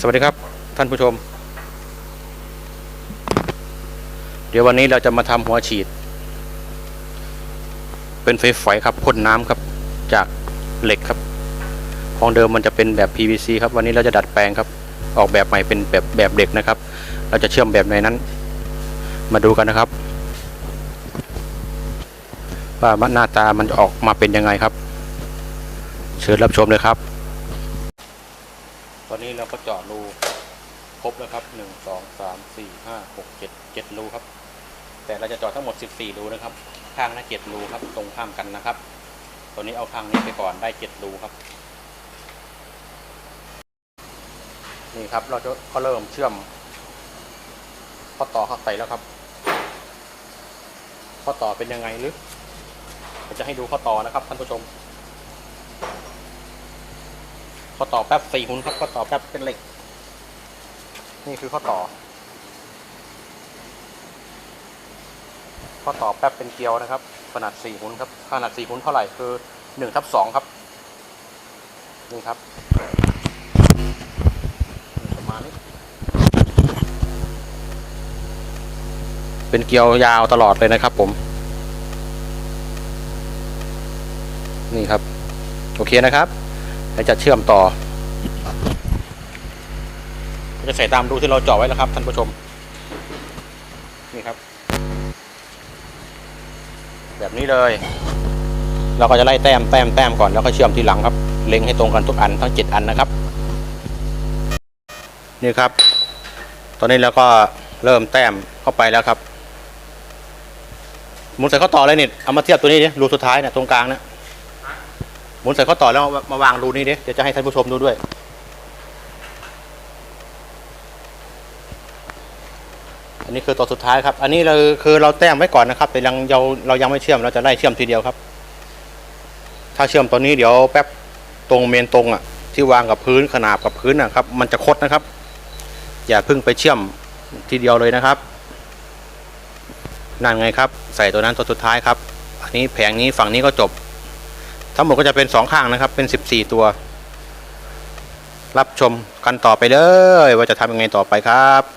สวัสดีครับท่านผู้ชม เดี๋ยววันนี้เราจะมาทำหัวฉีด เป็นไฟฝอยครับพ่นน้ำครับจากเหล็กครับ ของเดิมมันจะเป็นแบบ PVC ครับวันนี้เราจะดัดแปลงครับ ออกแบบใหม่เป็นแบบแบบเหล็กนะครับ เราจะเชื่อมแบบในนั้น มาดูกันนะครับว่าหน้าตามันจะออกมาเป็นยังไงครับ เชิญรับชมเลยครับ ตอนนี้เราก็เจาะรูครบแล้วครับหนึ่งสองสามสี่ห้าหกเจ็ดเจ็ดรูครับ แต่เราจะเจาะทั้งหมดสิบสี่รูนะครับ ข้างละเจ็ดรูครับ ตรงข้ามกันนะครับ ตัวนี้เอาข้างนี้ไปก่อนได้เจ็ดรูครับ นี่ครับเราจะก็เริ่มเชื่อมข้อต่อเข้าใส่แล้วครับ ข้อต่อเป็นยังไงหรือจะให้ดูข้อต่อนะครับท่านผู้ชม ข้อต่อแป๊บสี่หุ่นครับข้อต่อแป๊บเป็นเหล็ก นี่คือข้อต่อ ข้อต่อแป๊บเป็นเกลียวนะครับ ขนาดสี่หุ่นครับ ขนาดสี่หุ่นเท่าไหร่คือหนึ่งทับสองครับ นี่ครับ ประมาณนี้ เป็นเกลียวยาวตลอดเลยนะครับผม นี่ครับ โอเคนะครับ เราจะเชื่อมต่อจะใส่ตามรูที่เราเจาะไว้แล้วครับท่านผู้ชม นี่ครับ แบบนี้เลย เราก็จะไล่แต้มแต้มแต้มก่อนแล้วก็เชื่อมทีหลังครับ เล็งให้ตรงกันทุกอันทั้งเจ็ดอันนะครับ นี่ครับ ตอนนี้เราก็เริ่มแต้มเข้าไปแล้วครับหมุนใส่เข้อต่อเลยนี่เอามาเทียบตัวนี้ดิรูสุดท้ายเนี่ยตรงกลางเนี่ย มุนใส่ข้อต่อแล้วมามาวางรูนี้เดี๋ยวจะให้ท่านผู้ชมดูด้วยอันนี้คือตัวสุดท้ายครับ อันนี้เราคือเราแต้มไว้ก่อนนะครับ แต่ยังเราเรายังไม่เชื่อมเราจะไล่เชื่อมทีเดียวครับ ถ้าเชื่อมตัวนี้เดี๋ยวแป๊บตรงเมนตรงอะ ที่วางกับพื้นขนาบกับพื้นนะครับ มันจะคดนะครับ อย่าเพิ่งไปเชื่อมทีเดียวเลยนะครับนั่นไงครับ ใส่ตัวนั้นตัวสุดท้ายครับ อันนี้แผงนี้ฝั่งนี้ก็จบ ทั้งหมดก็จะเป็นสองข้างนะครับ เป็นสิบสี่ตัว รับชมกันต่อไปเลย ว่าจะทำยังไงต่อไปครับ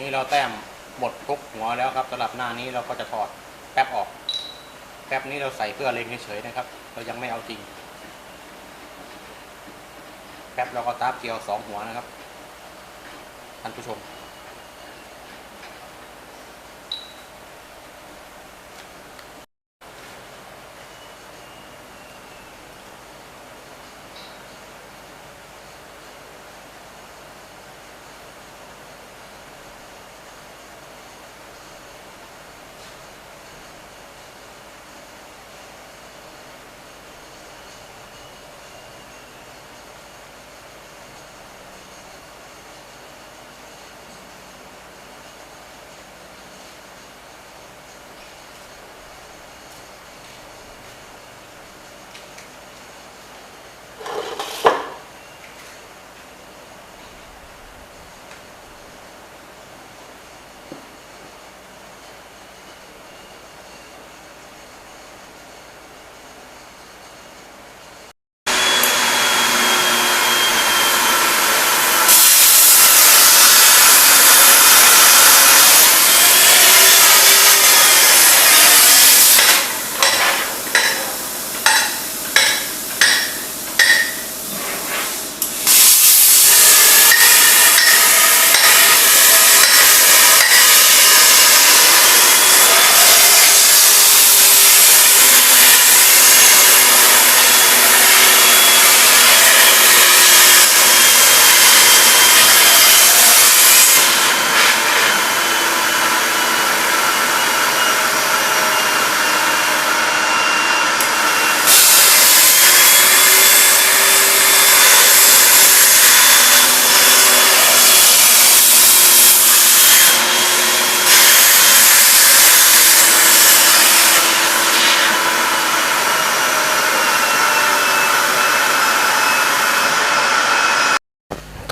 นี้เราแต้มหมดทุกหัวแล้วครับสำหรับหน้านี้เราก็จะถอดแป๊บออก แป๊บนี้เราใส่เพื่อเล็งเฉยๆนะครับ เรายังไม่เอาจริง แป๊บเราก็ตาบเกลียวสองหัวนะครับท่านผู้ชม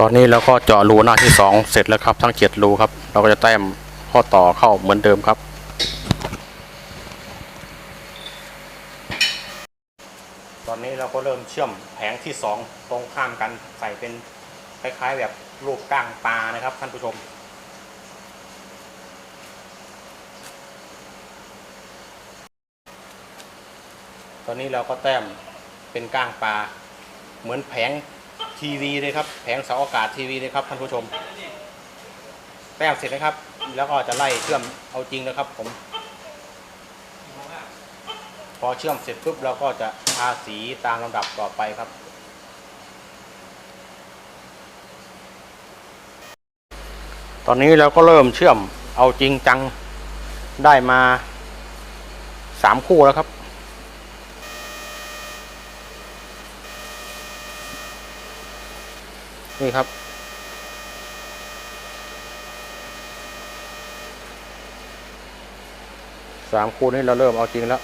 ตอนนี้เราก็เจาะรูหน้าที่สองเสร็จแล้วครับทั้งเจ็ดรูครับ เราก็จะแต้มข้อต่อเข้าเหมือนเดิมครับ ตอนนี้เราก็เริ่มเชื่อมแผงที่สองตรงข้ามกันใส่เป็นคล้ายๆแบบรูปก้างปลานะครับท่านผู้ชมตอนนี้เราก็แต้มเป็นก้างปลา เหมือนแผง ทีวีเลยครับ แผงเสาอากาศทีวีเลยครับท่านผู้ชมแต้มเสร็จนะครับ แล้วก็จะไล่เชื่อมเอาจริงนะครับ ผม พอเชื่อมเสร็จปุ๊บเราก็จะทาสีตามลำดับต่อไปครับตอนนี้เราก็เริ่มเชื่อมเอาจริงจังได้มาสามคู่แล้วครับ นี่ครับ สามคู่นี้เราเริ่มเอาจริงแล้ว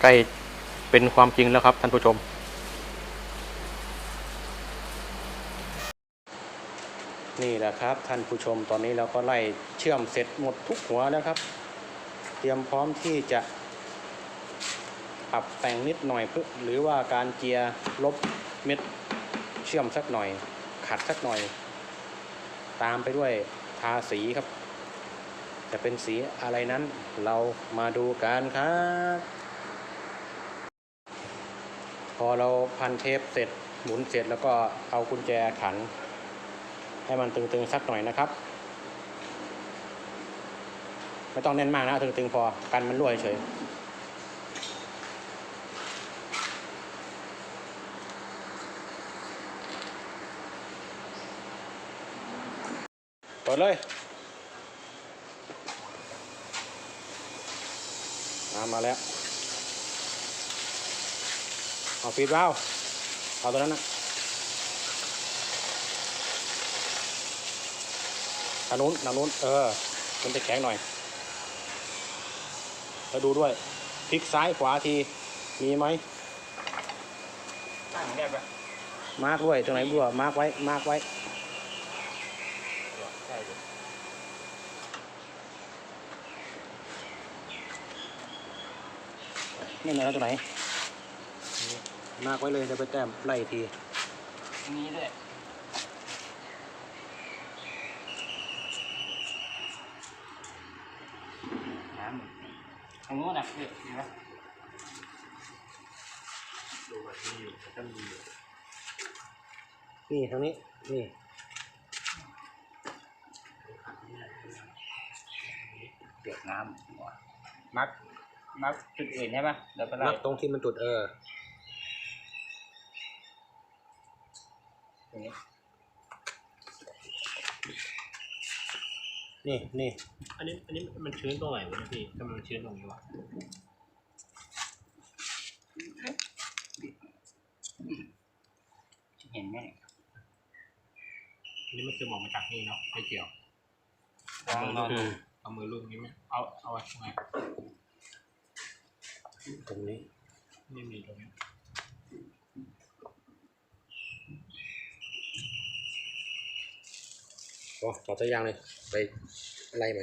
ใกล้เป็นความจริงแล้วครับท่านผู้ชมนี่แหละครับท่านผู้ชมตอนนี้เราก็ไล่เชื่อมเสร็จหมดทุกหัวแล้วครับ เตรียมพร้อมที่จะ ปรับแต่งนิดหน่อยเพื่อหรือว่าการเจียร์ลบเม็ดเชื่อมสักหน่อย ขัดสักหน่อย ตามไปด้วยทาสีครับ จะเป็นสีอะไรนั้นเรามาดูกันครับ พอเราพันเทปเสร็จหมุนเสร็จแล้วก็เอากุญแจขัน ให้มันตึงๆสักหน่อยนะครับไม่ต้องแน่นมากนะตึงๆพอกันมันรั่วเฉย ดเลยน้ำมาแล้ว เอาปิดว้าวเอาตัวนั้นนะทางนู้นทางนู้น เออ มันจะแข็งหน่อย แล้วดูด้วยพลิกซ้ายขวาที มีไหมตั้งได้ปะมาร์กด้วย ตรงไหนบัวมาร์กไว้ มาร์กไว้ ใช่ดิ นี่ไหนแล้วตรงไหนมาร์กไว้เลยเดี๋ยวไปแต้มไล่ทีนี้ด้วยน้ำทางโน้นอะเห็นไหมดูแบบนี้อยู่ต้องมีอยู่นี่ทางนี้ นี่เปียกน้ำหัวมัก มักจุดอื่นใช่ปะเดี๋ยวไปไล่มาร์กตรงที่มันจุดเออตรงนี้นี่นี่อันนี้อันนี้มันชื้นตรงไหนวะเนี่ยพี่ทำไมมันชื้นตรงนี้วะเห็นไหมอันนี้มันคือมองมาจากนี่เนาะไม่เกี่ยวลองลองอืดูมเอามือลูบนี้ไหมเอาเอาไว้ตรงไหน ตรงนี้ ไม่มีตรงนี้โอ้ต่อตัวอย่างเลย ไปไล่ไหม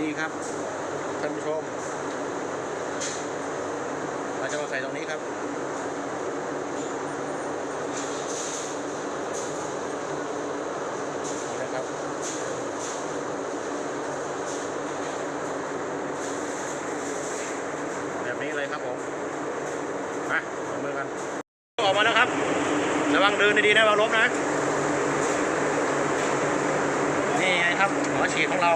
นี่ครับท่านผู้ชม เราจะมาใส่ตรงนี้ครับนี่นะครับแบบนี้เลยครับผมมาลงมือกันออกมาแล้วครับระวังเดินดีๆนะระวังล้มนะนี่ไงครับหัวฉีดของเรา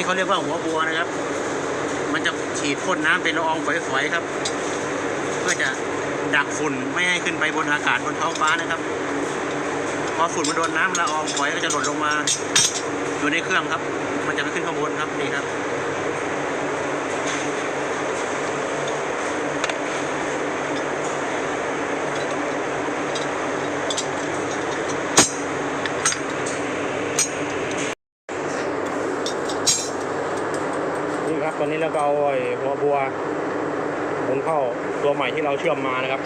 นี้เขาเรียกว่าหัวบัวนะครับ มันจะฉีดพ่นน้ำเป็นละอองฝอยๆครับ เพื่อจะดักฝุ่นไม่ให้ขึ้นไปบนอากาศบนท้องฟ้านะครับ พอฝุ่นมันโดนน้ำละอองฝอยก็จะหล่นลงมาอยู่ในเครื่องครับ มันจะไม่ขึ้นข้างบนครับนี่ครับ นี่ครับตอนนี้เราก็เอาไอ้หัวบัวหมุนเข้าตัวใหม่ที่เราเชื่อมมานะครับ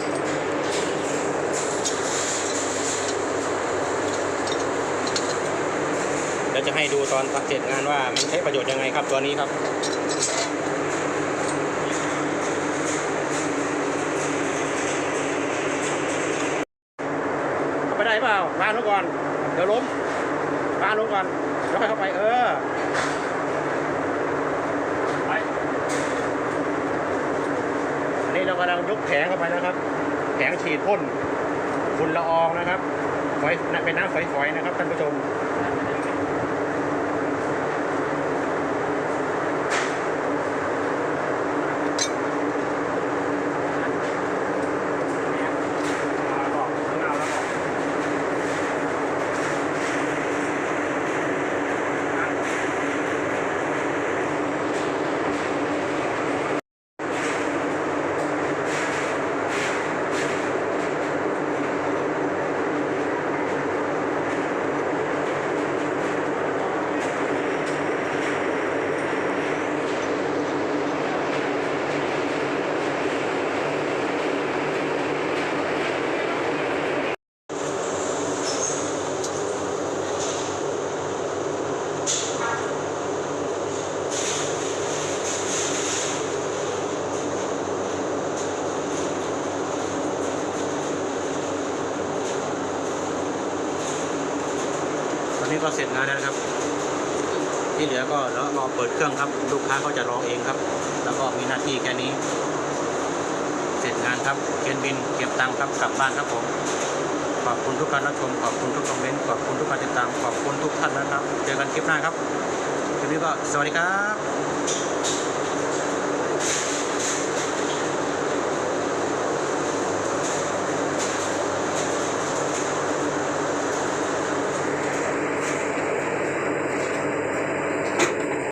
เดี๋ยวจะให้ดูตอนเสร็จงานว่ามันใช้ประโยชน์ยังไงครับตัวนี้ครับเข้าไปได้เปล่าพานลงก่อน เดี๋ยวล้มพานลงก่อนแล้วค่อยเข้าไปเออ ไปอันนี้ เรากำลังยกแผงเข้าไปนะครับ แผงฉีดพ่นฝุ่นละอองนะครับฝอยเป็นน้ำฝอยๆนะครับท่านผู้ชม ก็เสร็จงานแล้วนะครับ ที่เหลือก็แล้วรอเปิดเครื่องครับ ลูกค้าเขาจะรอเองครับ แล้วก็มีหน้าที่แค่นี้ เสร็จงานครับเก็นบินเก็บตังค์ครับกลับบ้านครับผมขอบคุณทุกการรับชมขอบคุณทุกคอมเมนต์ขอบคุณทุกการติดตามขอบคุณทุกท่านนะครับ เจอกันคลิปหน้าครับคลิปนี้ก็สวัสดีครับ